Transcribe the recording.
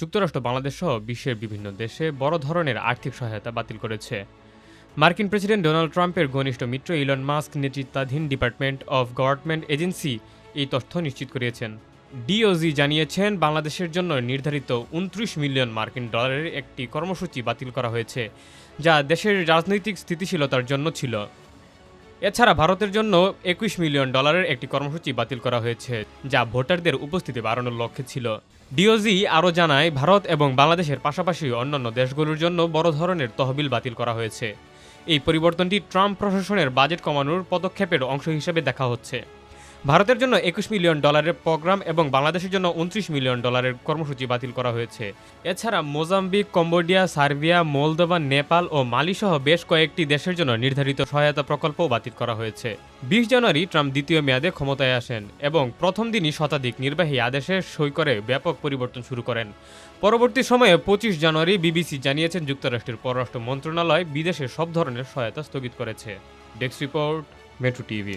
যুক্তরাষ্ট্র, বাংলাদেশ সহ বিশ্বের বিভিন্ন দেশে বড় ধরনের আর্থিক সহায়তা বাতিল করেছে। মার্কিন প্রেসিডেন্ট ডোনাল্ড ট্রাম্পের ঘনিষ্ঠ মিত্র ইলন মাস্ক নেতৃত্বাধীন ডিপার্টমেন্ট অফ গভর্নমেন্ট এজেন্সি এই তথ্য নিশ্চিত করিয়েছেন ডিওজি জানিয়েছেন, বাংলাদেশের জন্য নির্ধারিত উনত্রিশ মিলিয়ন মার্কিন ডলারের একটি কর্মসূচি বাতিল করা হয়েছে, যা দেশের রাজনৈতিক স্থিতিশীলতার জন্য ছিল। এছাড়া ভারতের জন্য একুশ মিলিয়ন ডলারের একটি কর্মসূচি বাতিল করা হয়েছে, যা ভোটারদের উপস্থিতি বাড়ানোর লক্ষ্যে ছিল। ডিওজি আরও জানায়, ভারত এবং বাংলাদেশের পাশাপাশি অন্যান্য দেশগুলোর জন্য বড় ধরনের তহবিল বাতিল করা হয়েছে। এই পরিবর্তনটি ট্রাম্প প্রশাসনের বাজেট কমানোর পদক্ষেপের অংশ হিসেবে দেখা হচ্ছে। ভারতের জন্য একুশ মিলিয়ন ডলারের প্রোগ্রাম এবং বাংলাদেশের জন্য উনত্রিশ মিলিয়ন ডলারের কর্মসূচি বাতিল করা হয়েছে। এছাড়া Mozambique, Cambodia, Serbia, Moldova, Nepal ও মালি সহ বেশ কয়েকটি দেশের জন্য নির্ধারিত সহায়তা প্রকল্পও বাতিল করা হয়েছে। বিশ জানুয়ারি ট্রাম্প দ্বিতীয় মেয়াদে ক্ষমতায় আসেন এবং প্রথম দিনই শতাধিক নির্বাহী আদেশে সই করে ব্যাপক পরিবর্তন শুরু করেন। পরবর্তী সময়ে পঁচিশ জানুয়ারি বিবিসি জানিয়েছেন যুক্তরাষ্ট্রের পররাষ্ট্র মন্ত্রণালয় বিদেশে সব ধরনের সহায়তা স্থগিত করেছে। Desk report, metro TV.